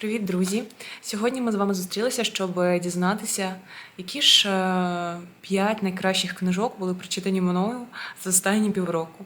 Привіт, друзі! Сьогодні ми з вами зустрілися, щоб дізнатися, які ж е, п'ять найкращих книжок були прочитані мною за останні півроку.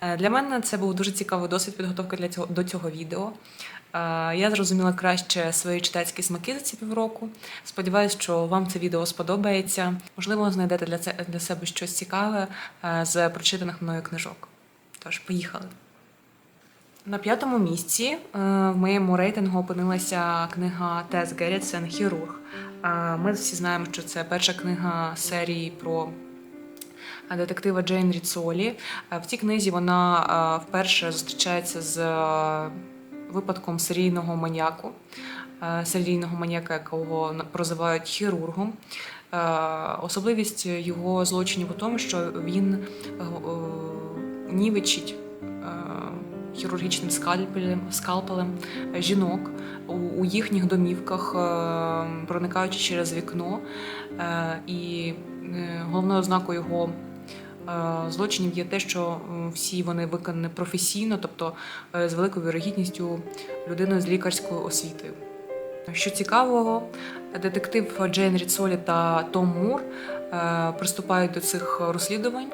Е, Для мене це був дуже цікавий досвід підготовки для цього до цього відео. Е, Я зрозуміла краще свої читацькі смаки за ці півроку. Сподіваюсь, що вам це відео сподобається. Можливо, знайдете для для себе щось цікаве з прочитаних мною книжок. Тож, поїхали! На п'ятому місці е, в моєму рейтингу опинилася книга Тес Геррітсен Хірург. Е, Ми всі знаємо, що це перша книга серії про детектива Джейн Ріцолі. Е, В цій книзі вона е, вперше зустрічається з е, випадком серійного маніяку, е, серійного маніяка, якого прозивають хірургом. Е, Особливість його злочинів у тому, що він е, е, нівечить е, хірургічним скальпелем, скалпелем е, жінок у, їхніх домівках, е, проникаючи через вікно. Е, І е, головною ознакою його злочинів є те, що всі вони виконані професійно, тобто з великою вірогідністю людиною з лікарською освітою. Що цікавого, детектив Джейн Ріцолі та Том Мур е, приступають до цих розслідувань,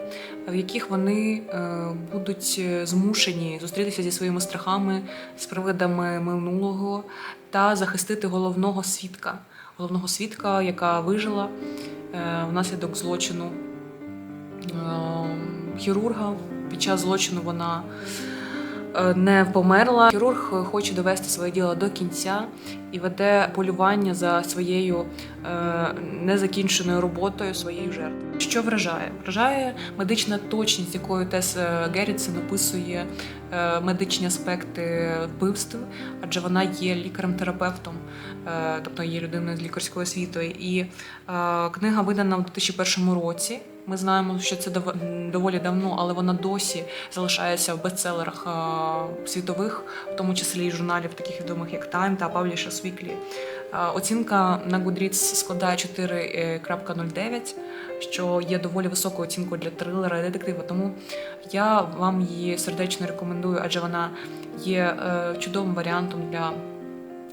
в яких вони е, будуть змушені зустрітися зі своїми страхами, з привидами минулого та захистити головного свідка, головного свідка, яка вижила е, внаслідок злочину хірурга. Під час злочину вона не померла. Хірург хоче довести своє діло до кінця і веде полювання за своєю е, незакінченою роботою своєї жертви. Що вражає? Вражає медична точність, якою Тес е, Геррітсен описує е, медичні аспекти вбивств, адже вона є лікарем-терапевтом, е, тобто є людиною з лікарською освітою. І е, книга видана в 2001 році. Ми знаємо, що це доволі давно, але вона досі залишається в бестселерах е, світових, в тому числі і журналів, таких відомих як Time та Publishers Weekly. Е, Оцінка на Goodreads складає 4.09, що є доволі високою оцінкою для трилера і детектива. Тому я вам її сердечно рекомендую, адже вона є е, чудовим варіантом для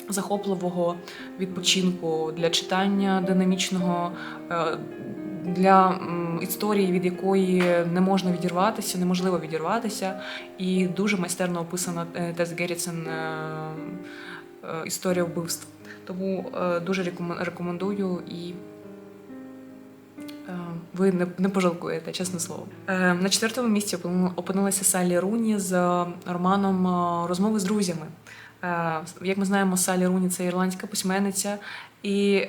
захопливого відпочинку, для читання динамічного. Для історії, від якої не можна відірватися, неможливо відірватися, і дуже майстерно описана е, Тес Геррітсен е, е, історія вбивств. Тому дуже рекомендую і ви не, пожалкуєте, чесне слово. На четвертому місці опинилася Саллі Руні з романом Розмови з друзями. Як ми знаємо, Саллі Руні це ірландська письменниця. І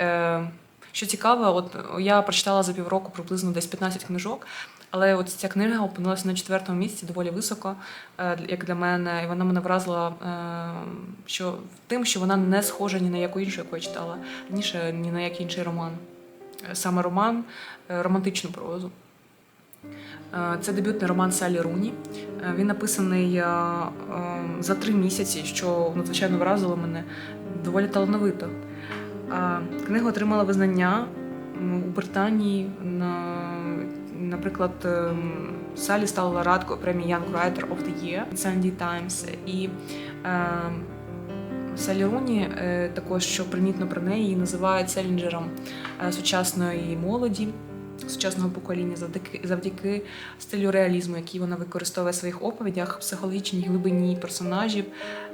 що цікаво, от я прочитала за півроку приблизно десь 15 книжок. Але от ця книга опинилася на четвертому місці доволі високо, е, як для мене, і вона мене вразила е, що тим, що вона не схожа ні на яку іншу, яку я читала раніше, ні на який інший роман. Е, Саме роман, е, романтичну прозу. Е, Це дебютний роман Салі Руні. Е, Він написаний е, е, за три місяці, що надзвичайно вразило мене доволі талановито. Книга отримала визнання у Британії. На, наприклад, ем, Салі стала лауреаткою премії Young Writer of the Year Sunday Times. І е, Салі Руні, е, також що примітно про неї, її називають селінджером е, сучасної молоді, сучасного покоління завдяки, завдяки стилю реалізму, який вона використовує в своїх оповідях, психологічній глибині персонажів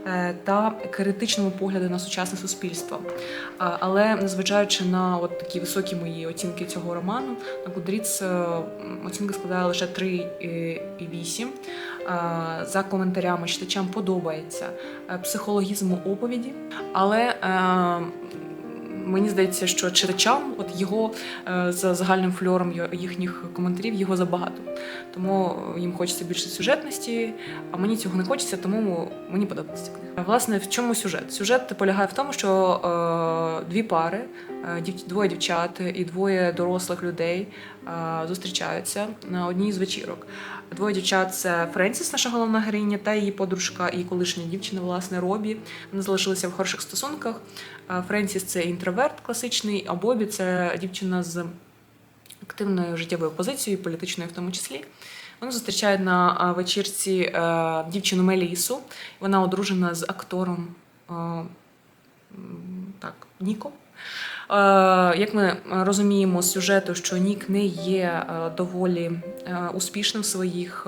е, та критичному погляду на сучасне суспільство. Але незважаючи на от такі високі мої оцінки цього роману, на Goodreads е, оцінка складає лише 3,8. Е, За коментарями читачам подобається психологізм оповіді, але мені здається, що читачам, от його е, за загальним фльором їхніх коментарів, його забагато. Тому їм хочеться більше сюжетності, а мені цього не хочеться, тому мені подобається ця книга. Власне, в чому сюжет? Сюжет полягає в тому, що е, дві пари, е, двоє дівчат і двоє дорослих людей е, зустрічаються на одній з вечірок. Двоє дівчат це Френсіс, наша головна героїня, та її подружка і колишня дівчина, власне, Робі. Вони залишилися в хороших стосунках. Френсіс це інтроверт класичний, а Бобі це дівчина з активною життєвою позицією, політичною в тому числі. Вони зустрічають на вечірці е, дівчину Мелісу. Вона одружена з актором е, так, Ніком. Е, Як ми розуміємо з сюжету, що Нік не є доволі успішним в своїх,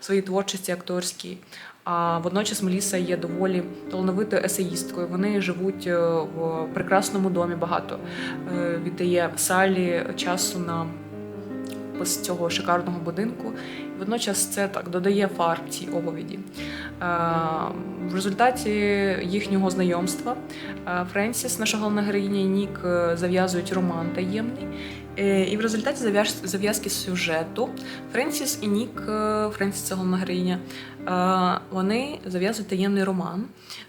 своїй творчості акторській, а водночас Меліса є доволі талановитою есеїсткою. Вони живуть е, в прекрасному домі багато. Е, Віддає Салі часу на опис цього шикарного будинку. Водночас це так додає фарб цій оповіді. Е, В результаті їхнього знайомства Френсіс, наша головна героїня і Нік зав'язують роман таємний. І в результаті зав'яз- зав'язки сюжету Френсіс і Нік, Френсіс це головна героїня, вони зав'язують таємний роман.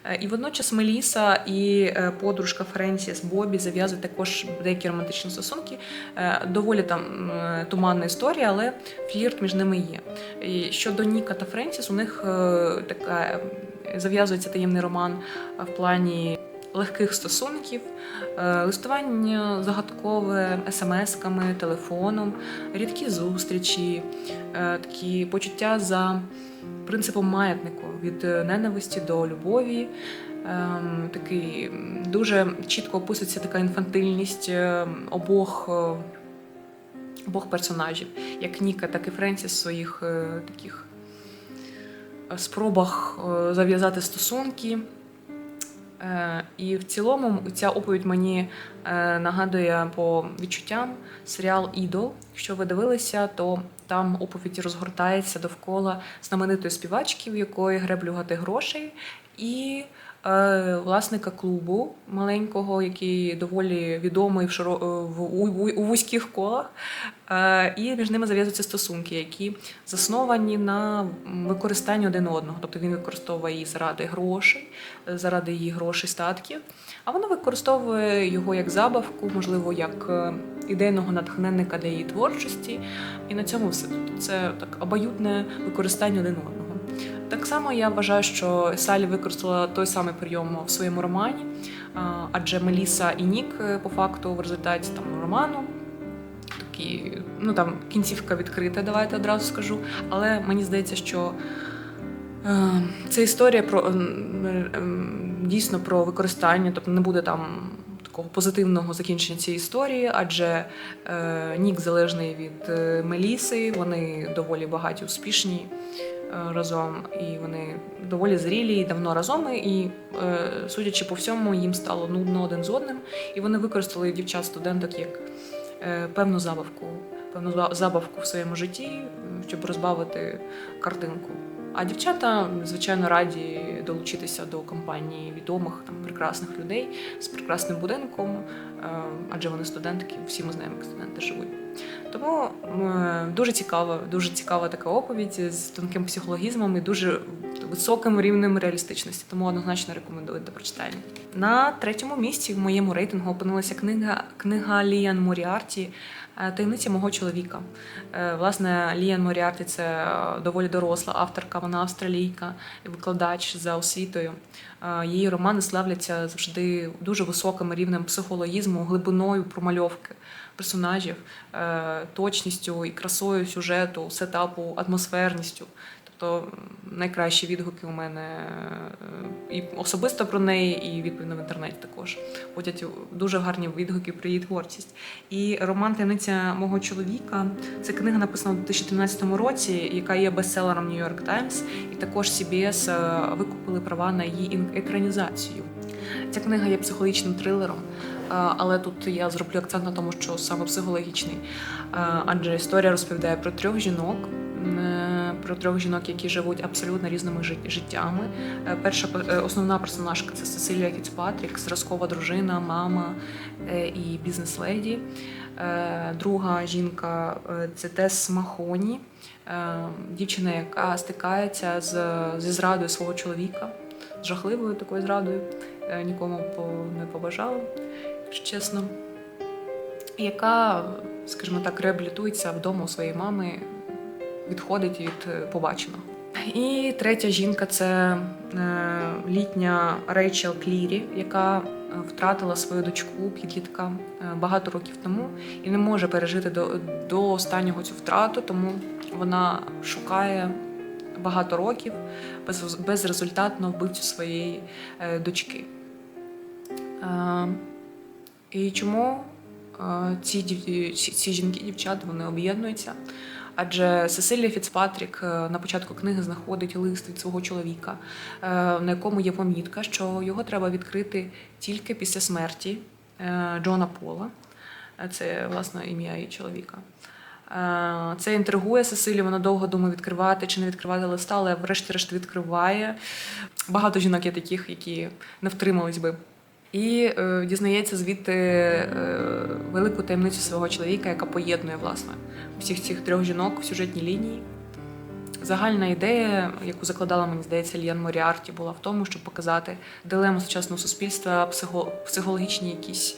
Е, І водночас Меліса і е, подружка Френсіс Бобі зав'язують також деякі романтичні стосунки. Е, Доволі там е, туманна історія, але флірт між ними є. І щодо Ніка та Френсіс, у них е, така е, зав'язується таємний роман е, в плані легких стосунків, е, листування загадкове смс-ками, телефоном, рідкі зустрічі, е, такі почуття за принципом маятнику від е, ненависті до любові. Ем, Такий дуже чітко описується така інфантильність е, обох. е, Обох персонажів, як Ніка, так і Френсіс в своїх таких спробах зав'язати стосунки. І в цілому ця оповідь мені нагадує по відчуттям серіал Ідол. Якщо ви дивилися, то там оповідь розгортається довкола знаменитої співачки, в якої греблювати грошей, і е, власника клубу маленького, який доволі відомий в, широ... е, в у, у, у вузьких колах. Е, і між ними зав'язуються стосунки, які засновані на використанні один одного. Тобто він використовує її заради грошей, е, заради її грошей, статків, а вона використовує його як забавку, можливо, як е, ідейного натхненника для її творчості. І на цьому все. Тобто Це так обоюдне використання один одного. Так само я вважаю, що Салі використала той самий прийом в своєму романі, адже Меліса і Нік е, по факту в результаті там роману. Такі, ну там кінцівка відкрита, давайте одразу скажу. Але мені здається, що е, це історія про ем, ем, дійсно про використання, тобто не буде там такого позитивного закінчення цієї історії, адже е, Нік залежний від е, Меліси, вони доволі багаті, успішні е, разом, і вони доволі зрілі і давно разом. І, е, судячи по всьому, їм стало нудно один з одним, і вони використали дівчат-студенток як е, певну забавку, певну забавку в своєму житті, щоб розбавити картинку. А дівчата, звичайно, раді долучитися до компанії відомих там прекрасних людей з прекрасним будинком, е, адже вони студентки, всі ми знаємо, як студенти живуть. Тому дуже цікава, дуже цікава така оповідь з тонким психологізмом і дуже високим рівнем реалістичності. Тому однозначно рекомендую до прочитання. На третьому місці в моєму рейтингу опинилася книга книга Ліан Моріарті е, Таємниця мого чоловіка. Е, Власне, Ліан Моріарті це е, доволі доросла авторка, вона австралійка і викладач за освітою. Її романи славляться завжди дуже високим рівнем психологізму, глибиною промальовки персонажів, точністю і красою сюжету, сетапу, атмосферністю. Тобто найкращі відгуки у мене е, і особисто про неї, і відповідно в інтернеті також. Ходять дуже гарні відгуки про її творчість. І роман Таємниця мого чоловіка це книга написана у 2013 році, яка є бестселером York Times, і також CBS е, викупили права на її екранізацію. Ця книга є психологічним трилером, е, але тут я зроблю акцент на тому, що саме психологічний. Адже історія розповідає про трьох жінок. Про трьох жінок, які живуть абсолютно різними жит- життями. Е, Перша е, основна персонажка це Сесилія Фіцпатрік, зразкова дружина, мама е, і бізнес-леді. Друга жінка це Тес Махоні, дівчина, яка стикається з, зі зрадою свого чоловіка, з жахливою такою зрадою. Нікому не побажала, якщо чесно. Яка, скажімо так, реабілітується вдома у своєї мами, відходить від е, побаченого. І третя жінка це е, літня Рейчел Клірі, яка е, втратила свою дочку підлітка багато років тому і не може пережити до, до останнього цю втрату, тому вона шукає багато років без, безрезультатно вбивцю своєї дочки. І чому ці, ці жінки, дівчата, вони об'єднуються? Адже Сесилія Фіцпатрік е, на початку книги знаходить лист від свого чоловіка, е, на якому є помітка, що його треба відкрити тільки після смерті е, Джона Пола. Це власне ім'я її чоловіка. Це інтригує Сесилію, вона довго думає відкривати чи не відкривати листа, але врешті-решт відкриває. Багато жінок є таких, які не втримались би. І е, дізнається звідти е, велику таємницю свого чоловіка, яка поєднує власне всіх цих трьох жінок в сюжетній лінії. Загальна ідея, яку закладала, мені здається, Ліан Моріарті, була в тому, щоб показати дилему сучасного суспільства, психо- психологічні якісь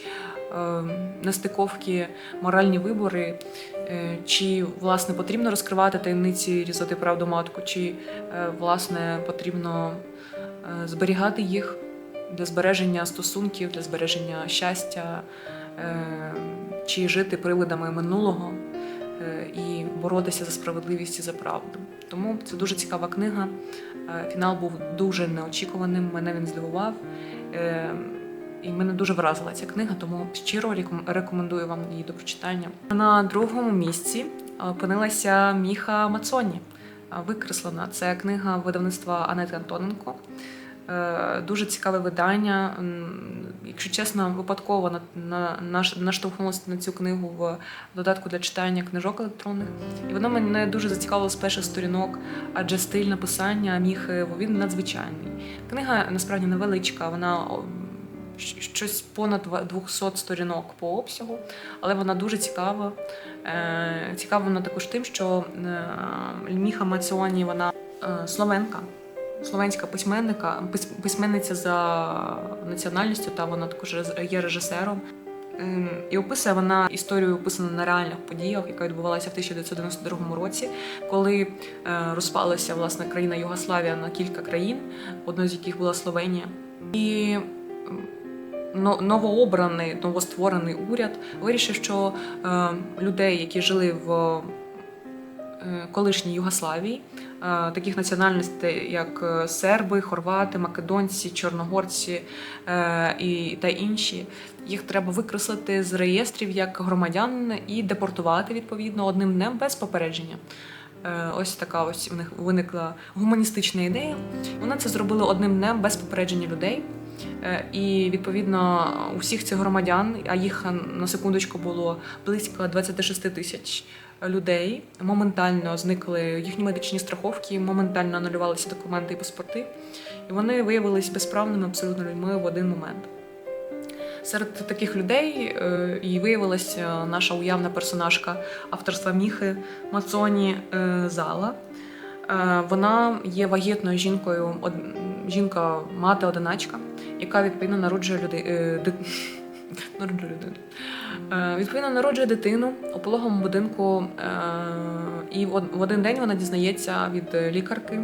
е, нестиковки, моральні вибори, е, чи власне потрібно розкривати таємниці різати правду матку, чи е, власне потрібно е, зберігати їх для збереження стосунків, для збереження щастя, е, чи жити привидами минулого е, і боротися за справедливість і за правду. Тому це дуже цікава книга. Е, Фінал був дуже неочікуваним, мене він здивував. І мене дуже вразила ця книга, тому щиро рекомендую вам її до прочитання. На другому місці опинилася Міха Мацоні. Викреслена. Це книга видавництва Анети Антоненко. Е, Дуже цікаве видання. Якщо чесно, випадково на, на, наш- наштовхнулася на цю книгу в додатку для читання книжок електронних. І воно мене дуже зацікавило з перших сторінок, адже стиль написання міг він надзвичайний. Книга насправді невеличка, вона щось понад два- 200 сторінок по обсягу, але вона дуже цікава. Е, Цікава вона також тим, що е, Міха Маціоні вона словенка. Словенська письменника, письменниця за національністю, та вона також є режисером. Ем, І описує вона історію, описану на реальних подіях, яка відбувалася в 1992 році, коли е, розпалася власне країна Югославія на кілька країн, одною з яких була Словенія. І новообраний, новостворений уряд вирішив, що е, людей, які жили в колишній Югославії, е, таких національностей, як е, серби, хорвати, македонці, чорногорці е, і та інші, їх треба викреслити з реєстрів як громадян і депортувати відповідно одним днем без попередження. Е, Ось така ось в них виникла гуманістична ідея. Вони це зробили одним днем без попередження людей. Е, І відповідно усіх цих громадян, а їх на секундочку було близько 26 тисяч людей. Моментально зникли їхні медичні страховки, моментально анулювалися документи і паспорти, і вони виявилися безправними абсолютно людьми в один момент. Серед таких людей е, і виявилася наша уявна персонажка авторства Міхи Мацоні е, Зала. Е, Вона є вагітною жінкою, жінка мати одиначка, яка відповідно народжує людей. Народжує людину. Е, Відповідно, народжує дитину у пологовому будинку, е, і в один день вона дізнається від лікарки,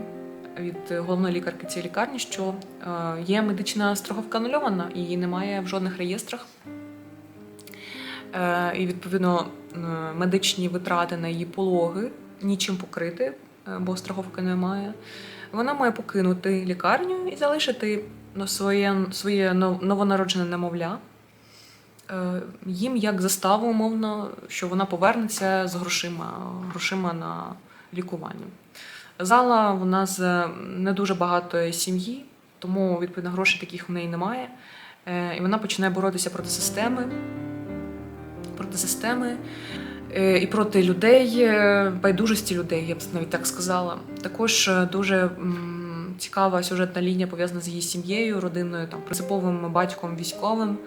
від головної лікарки цієї лікарні, що е, є медична страховка анульована її немає в жодних реєстрах. І відповідно медичні витрати на її пологи нічим покрити, бо страховки немає. Вона має покинути лікарню і залишити ну, своє, своє новонароджене немовля. Е, Їм як заставу, умовно, що вона повернеться з грошима, грошима на лікування. Зала вона з не дуже багатої сім'ї, тому відповідно грошей таких в неї немає. Е, І вона починає боротися проти системи, проти системи і проти людей, е, байдужості людей, я б навіть так сказала. Також е, дуже цікава сюжетна лінія пов'язана з її сім'єю, родиною, там принциповим батьком військовим.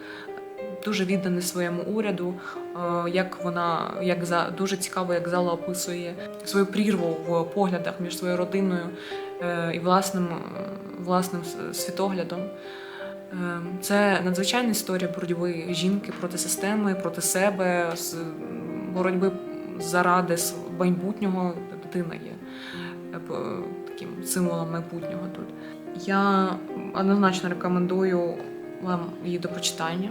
Дуже відданий своєму уряду, е, як вона як за дуже цікаво, як зала описує свою прірву в поглядах між своєю родиною е, і власним, е, власним світоглядом. Е, Це надзвичайна історія боротьби жінки проти системи, проти себе, боротьби заради майбутнього. Дитина є е, таким символом майбутнього тут. Я однозначно рекомендую вам її до прочитання.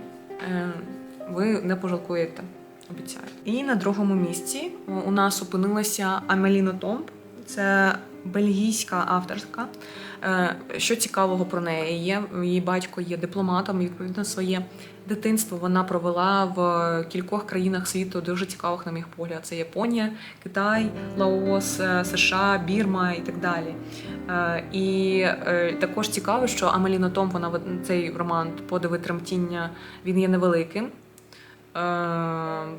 Е, Ви не пожалкуєте, обіцяю. І на другому місці у нас опинилася Амеліна Томп. Це бельгійська авторка. Е, Що цікавого про неї є? Її батько є дипломатом, і відповідно своє дитинство вона провела в кількох країнах світу, дуже цікавих, на мій погляд. Це Японія, Китай, Лаос, е, США, Бірма і так далі. Е, І також цікаво, що Амеліна Том, вона цей роман Подиви тремтіння, він є невеликим. Е,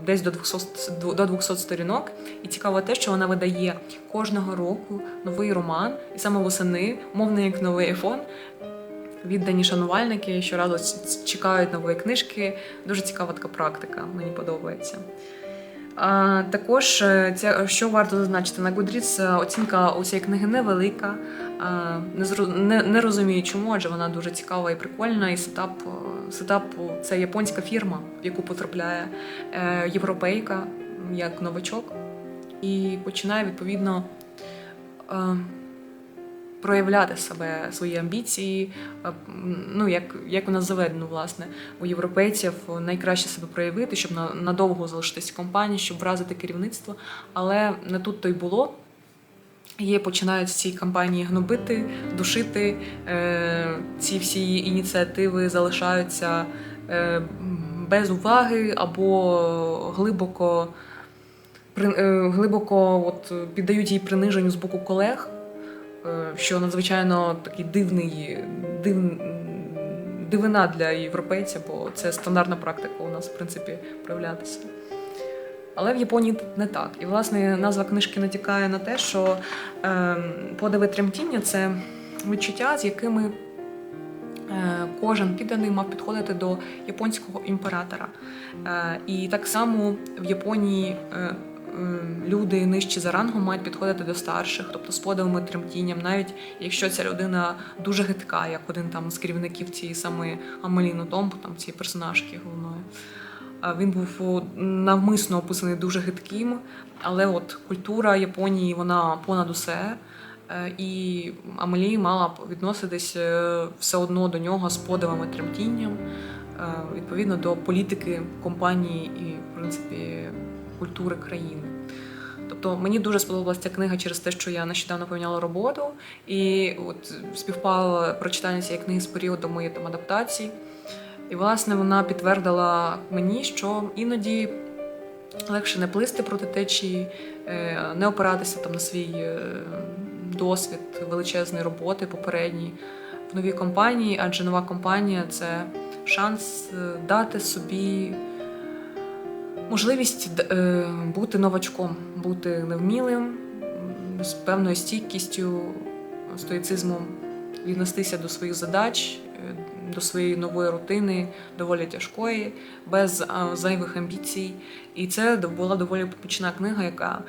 Десь до 200, до 200 сторінок, і цікаво те, що вона видає кожного року новий роман, і саме восени, мовно як новий айфон, віддані шанувальники щоразу чекають нової книжки. Дуже цікава така практика, мені подобається. А, також е, ця, що варто зазначити, на Goodreads е, оцінка у цієї книги невелика. А, не, не, розумію чому, адже вона дуже цікава і прикольна. І сетап, е, сетап це японська фірма, в яку потрапляє е, європейка як новачок, і починає відповідно. Е, проявляти себе, свої амбіції. Е, Ну, як, як у нас власне, у європейців найкраще себе проявити, щоб на, надовго залишитися в компанії, щоб вразити керівництво. Але не тут то й було. Є починають ці кампанії гнобити, душити. Е, ці всі ініціативи залишаються е, без уваги або глибоко, при, е, глибоко от, піддають їй приниженню з боку колег, що надзвичайно такий дивний, див, дивина для європейця, бо це стандартна практика у нас, в принципі, проявлятися. Але в Японії не так. І, власне, назва книжки натякає на те, що е, подиви тремтіння це відчуття, з якими е, кожен підданий мав підходити до японського імператора. Е, і так само в Японії. Е, е, Люди нижчі за рангом мають підходити до старших, тобто з подивами тремтінням, навіть якщо ця людина дуже гидка, як один там з керівників цієї самої Амеліно Томбо, там цієї персонажки головної. Він був навмисно описаний дуже гидким, але от культура Японії вона понад усе. Е, І Амелі мала б відноситись е, все одно до нього з подивами тремтінням, е, відповідно до політики компанії і, в принципі, культури країни. Тобто мені дуже сподобалася ця книга через те, що я нещодавно поміняла роботу, і от співпало прочитання цієї книги з періодом моєї там адаптації. І, власне, вона підтвердила мені, що іноді легше не плисти проти течії, е, не опиратися там на свій е, досвід величезної роботи попередній в новій компанії, адже нова компанія це шанс е, дати собі можливість бути новачком, бути невмілим, з певною стійкістю, стоїцизмом віднестися до своїх задач, до своєї нової рутини, доволі тяжкої, без зайвих амбіцій. І це була доволі почна книга, яка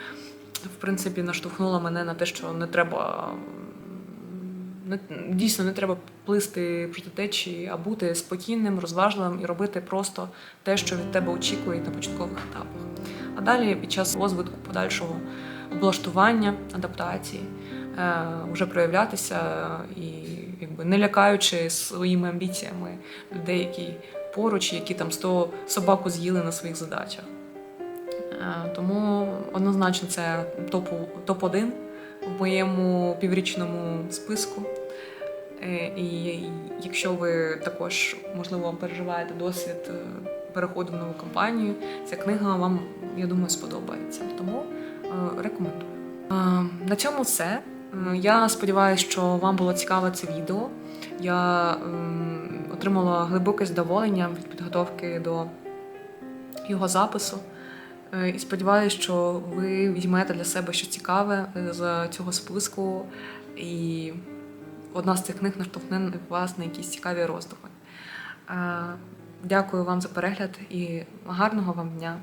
в принципі наштовхнула мене на те, що не треба. Дійсно не треба плисти проти течії, а бути спокійним, розважливим і робити просто те, що від тебе очікують на початкових етапах. А далі, під час розвитку подальшого облаштування, адаптації, е, вже проявлятися і якби не лякаючи своїми амбіціями людей, які поруч, які там 100 собаку з'їли на своїх задачах. Е, Тому однозначно це топ, топ-1 в моєму піврічному списку. Е, І якщо ви також, можливо, переживаєте досвід е, переходу в нову компанію, ця книга вам, я думаю, сподобається. Тому рекомендую. На цьому все. Я сподіваюся, що вам було цікаве це відео. Я ем, отримала глибоке задоволення від підготовки до його запису. Е, І сподіваюся, що ви візьмете для себе щось цікаве е, з цього списку, і одна з цих книг наштовхне вас на якісь цікаві роздуми. Е, Дякую вам за перегляд і гарного вам дня!